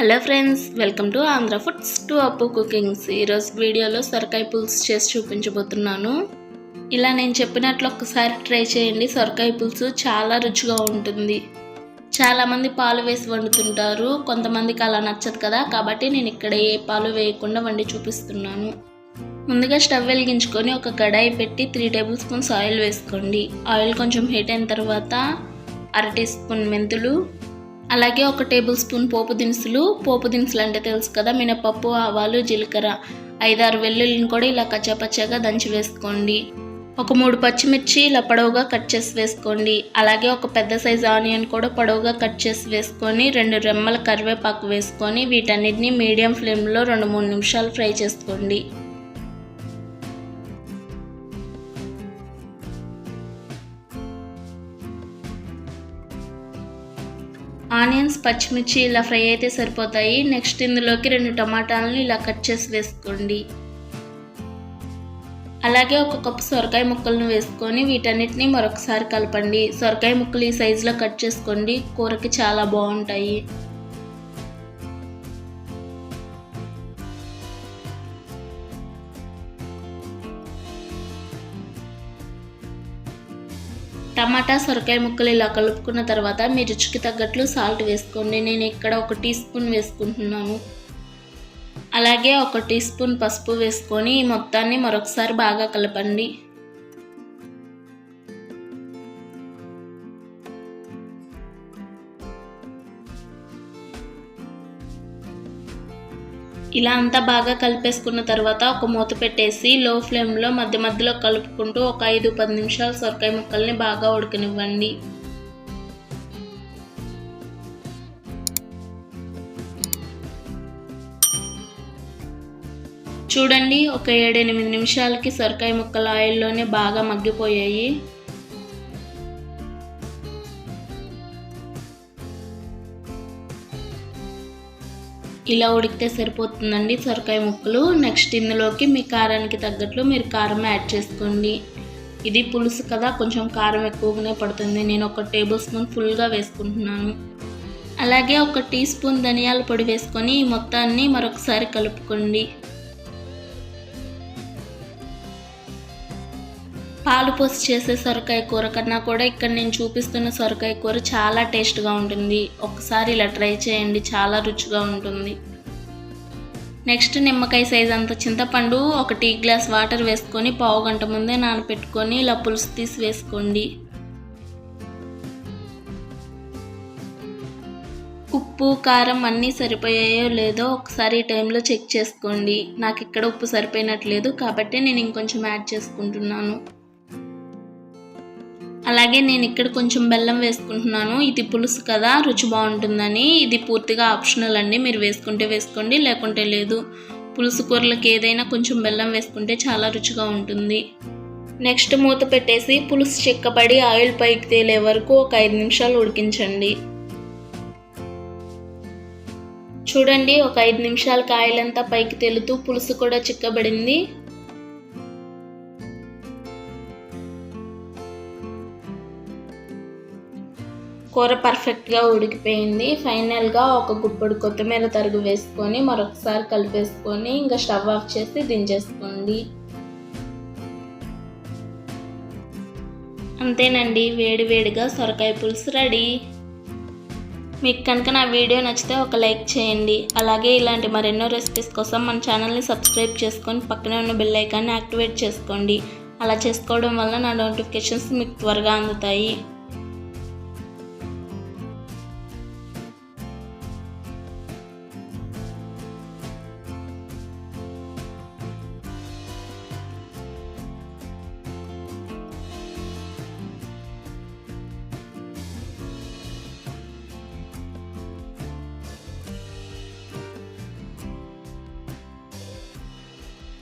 Hello friends welcome to Andhra foods to Appu cookings ఈరోజు వీడియోలో సొరకాయ పులుసు చేసి చూపించబోతున్నాను. ఇలా నేను చెప్పినట్లు ఒక్కసారి ట్రై చేయండి. సొరకాయ పులుసు చాలా రుచిగా ఉంటుంది. చాలామంది పాలు వేసి వండుతుంటారు. కొంతమందికి అలా నచ్చదు కదా. కాబట్టి నేను ఇక్కడ ఏ పాలు వేయకుండా వండి చూపిస్తున్నాను. ముందుగా స్టవ్ వెలిగించుకొని ఒక కడాయి పెట్టి త్రీ టేబుల్ స్పూన్స్ ఆయిల్ వేసుకోండి. ఆయిల్ కొంచెం హీట్ అయిన తర్వాత అర టీ స్పూన్ మెంతులు అలాగే ఒక టేబుల్ స్పూన్ పోపు దినుసులు. పోపు దినుసులు అంటే తెలుసు కదా మినపప్పు ఆవాలు జీలకర్ర. ఐదారు వెల్లుల్లిని కూడా ఇలా కచ్చాపచ్చాగా దంచి వేసుకోండి. ఒక మూడు పచ్చిమిర్చి ఇలా పొడవుగా కట్ చేసి వేసుకోండి. అలాగే ఒక పెద్ద సైజు ఆనియన్ కూడా పొడవుగా కట్ చేసి వేసుకొని రెండు రెమ్మల కరివేపాకు వేసుకొని వీటన్నిటిని మీడియం ఫ్లేమ్లో రెండు మూడు నిమిషాలు ఫ్రై చేసుకోండి. ఆనియన్స్ పచ్చిమిర్చి ఇలా ఫ్రై అయితే సరిపోతాయి. నెక్స్ట్ ఇందులోకి రెండు టమాటాలను ఇలా కట్ చేసి వేసుకోండి. అలాగే ఒక కప్పు సొరకాయ ముక్కలను వేసుకొని వీటన్నిటిని మరొకసారి కలపండి. సొరకాయ ముక్కలు ఈ సైజులో కట్ చేసుకోండి. కూరకి చాలా బాగుంటాయి. టమాటా సొరకాయ ముక్కలు ఇలా కలుపుకున్న తర్వాత మీ రుచికి తగ్గట్లు సాల్ట్ వేసుకోండి. నేను ఇక్కడ ఒక టీ స్పూన్ వేసుకుంటున్నాను. అలాగే ఒక టీ స్పూన్ పసుపు వేసుకొని ఈ మొత్తాన్ని మరొకసారి బాగా కలపండి. ఇలా అంతా బాగా కలిపేసుకున్న తర్వాత ఒక మూత పెట్టేసి లో ఫ్లేమ్లో మధ్య మధ్యలో కలుపుకుంటూ ఒక ఐదు పది నిమిషాలు సొరకాయ ముక్కల్ని బాగా ఉడకనివ్వండి. చూడండి ఒక ఏడెనిమిది నిమిషాలకి సొరకాయ ముక్కలు ఆయిల్లోనే బాగా మగ్గిపోయాయి. ఇలా ఉడికితే సరిపోతుందండి సొరకాయ ముక్కలు. నెక్స్ట్ ఇందులోకి మీ కారానికి తగ్గట్లు మీరు కారం యాడ్ చేసుకోండి. ఇది పులుసు కదా కొంచెం కారం ఎక్కువగానే పడుతుంది. నేను ఒక టేబుల్ స్పూన్ ఫుల్గా వేసుకుంటున్నాను. అలాగే ఒక టీ స్పూన్ ధనియాల పొడి వేసుకొని ఈ మొత్తాన్ని మరొకసారి కలుపుకోండి. పాలు పోసి చేసే సొరకాయ కూర కన్నా కూడా ఇక్కడ నేను చూపిస్తున్న సొరకాయ కూర చాలా టేస్ట్గా ఉంటుంది. ఒకసారి ఇలా ట్రై చేయండి చాలా రుచిగా ఉంటుంది. నెక్స్ట్ నిమ్మకాయ సైజ్ అంత చింతపండు ఒక టీ గ్లాస్ వాటర్ వేసుకొని పావు గంట ముందే నానబెట్టుకొని ఇలా పులుసు తీసి వేసుకోండి. ఉప్పు కారం అన్నీ సరిపోయాయో లేదో ఒకసారి ఈ టైంలో చెక్ చేసుకోండి. నాకు ఇక్కడ ఉప్పు సరిపోయినట్లేదు కాబట్టి నేను ఇంకొంచెం యాడ్ చేసుకుంటున్నాను. అలాగే నేను ఇక్కడ కొంచెం బెల్లం వేసుకుంటున్నాను. ఇది పులుసు కదా రుచి బాగుంటుందని. ఇది పూర్తిగా ఆప్షనల్ అండి. మీరు వేసుకుంటే వేసుకోండి లేకుంటే లేదు. పులుసు కూరలకు ఏదైనా కొంచెం బెల్లం వేసుకుంటే చాలా రుచిగా ఉంటుంది. నెక్స్ట్ మూత పెట్టేసి పులుసు చిక్కబడి ఆయిల్ పైకి తేలే వరకు ఒక ఐదు నిమిషాలు ఉడికించండి. చూడండి ఒక ఐదు నిమిషాలకి ఆయిల్ అంతా పైకి తేలుతూ పులుసు కూడా చిక్కబడింది. కూర పర్ఫెక్ట్గా ఉడికిపోయింది. ఫైనల్గా ఒక గుప్పడు కొత్తిమీర తరుగు వేసుకొని మరొకసారి కలిపేసుకొని ఇంకా స్టవ్ ఆఫ్ చేసి దించేసుకోండి. అంతేనండి వేడి వేడిగా సొరకాయ పులుసు రెడీ. మీకు కనుక నా వీడియో నచ్చితే ఒక లైక్ చేయండి. అలాగే ఇలాంటి మరెన్నో రెసిపీస్ కోసం మన ఛానల్ని సబ్స్క్రైబ్ చేసుకొని పక్కనే ఉన్న బెల్ ఐకాన్ని యాక్టివేట్ చేసుకోండి. అలా చేసుకోవడం వల్ల నా నోటిఫికేషన్స్ మీకు త్వరగా అందుతాయి.